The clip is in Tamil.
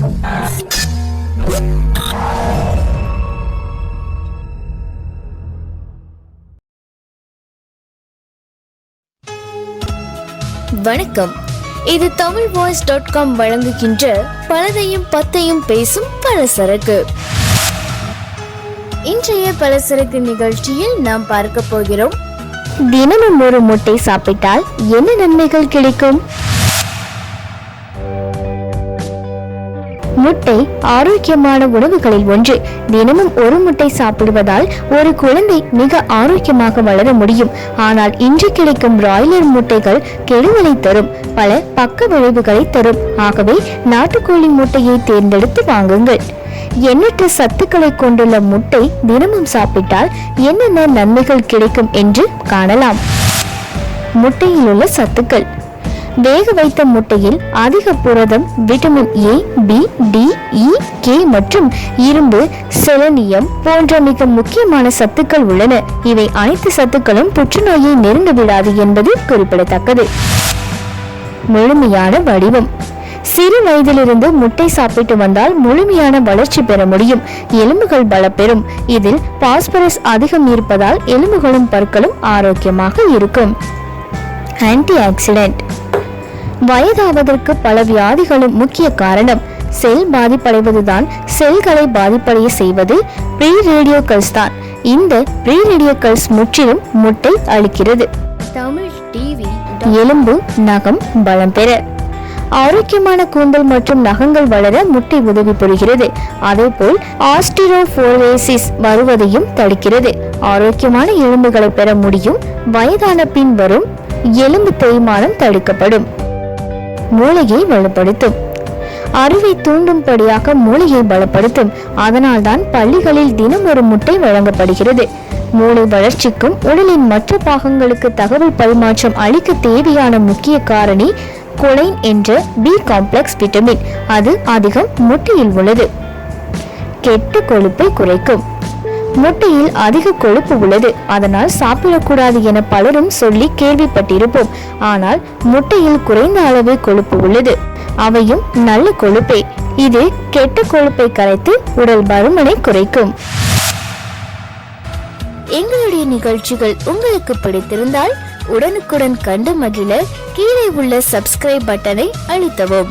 வணக்கம். இது தமிழ் வாய்ஸ் டாட் காம் வழங்குகின்ற பலதையும் பத்தையும் பேசும் பலசரக்கு. இன்றைய பலசரக்கு நிகழ்ச்சியில் நாம் பார்க்க போகிறோம். தினமும் ஒரு முட்டை சாப்பிட்டால் என்ன நன்மைகள் கிடைக்கும்? முட்டை ஆரோக்கியமான உணவுகளில் ஒன்று. தினமும் ஒரு முட்டை சாப்பிடுவதால் ஒரு குழந்தை மிக ஆரோக்கியமாக வளர முடியும். ஆனால் இன்று கிடைக்கும் பிராய்லர் முட்டைகள் கெடுதலை தரும். பல பக்க விளைவுகளை தரும். ஆகவே நாட்டுக்கோழி முட்டையை தேர்ந்தெடுத்து வாங்குங்கள். எண்ணற்ற சத்துக்களை கொண்டுள்ள முட்டை தினமும் சாப்பிட்டால் என்னென்ன நன்மைகள் கிடைக்கும் என்று காணலாம். முட்டையில் உள்ள சத்துக்கள். வேக வைத்த முட்டையில் அதிக புரதம் vitamin A B D E K மற்றும் இரும்பு செலனியம் போன்ற மிக முக்கியமான சத்துக்கள் உள்ளன. இவை அனைத்து சத்துக்களும் புற்றுநோயை நெருங்க விடாது என்பது குறிப்பிடத்தக்கது. முழுமையான வடிவம். சிறு வயதிலிருந்து முட்டை சாப்பிட்டு வந்தால் முழுமையான வளர்ச்சி பெற முடியும். எலும்புகள் பலப்பெறும். இதில் பாஸ்பரஸ் அதிகம் இருப்பதால் எலும்புகளும் பற்களும் ஆரோக்கியமாக இருக்கும். ஆன்டி ஆக்சிடென்ட் வயதாவதற்கு பல வியாதிகளும் முக்கிய காரணம். செல் பாதிப்படைவதுதான் செல்களை பாதிப்படைய செய்வது ப்ரீ ரேடியோக்கல்ஸ் தான். இந்த ப்ரீ ரேடியோக்கல்ஸ் முற்றிலும் முட்டை அளிக்கிறது தமிழ் டிவி எலும்பு நகம் பலம் பெற. ஆரோக்கியமான கூந்தல் மற்றும் நகங்கள் வளர முட்டை உதவி புரிகிறது. அதேபோல் ஆஸ்டிரோபோரோசிஸ் வருவதையும் தடுக்கிறது. ஆரோக்கியமான எலும்புகளை பெற முடியும். வயதான பின் வரும் எலும்பு தேய்மானம் தடுக்கப்படும். மூளையை வலுப்படுத்தும் அறிவை தூண்டும்படியாக மூளையை பலப்படுத்தும் அதனால்தான் பள்ளிகளில் தினம் ஒரு முட்டை வழங்கப்படுகிறது. மூளை வளர்ச்சிக்கும் உடலின் மற்ற பாகங்களுக்கு தகவல் பரிமாற்றம் அளிக்க தேவையான முக்கிய காரணி கொலைன் என்ற பி காம்ப்ளெக்ஸ் விட்டமின் அது அதிகம் முட்டையில் உள்ளது. கெட்ட கொழுப்பை குறைக்கும். முட்டையில் அதிக கொழுப்பு உள்ளது. அதனால் சாப்பிடக்கூடாது என பலரும் சொல்லி கேள்விப்பட்டிருப்போம். ஆனால் முட்டையில் குறைந்த அளவு கொழுப்பு உள்ளது. அவையும் நல்ல கொழுப்பே இது கெட்ட கொழுப்பை கரைத்து உடல் பருமனை குறைக்கும். எங்களுடைய நிகழ்ச்சிகள் உங்களுக்கு பிடித்திருந்தால் உடனுக்குடன் கண்டு மகிழ கீழே உள்ள சப்ஸ்கிரைப் பட்டனை அழுத்தவும்.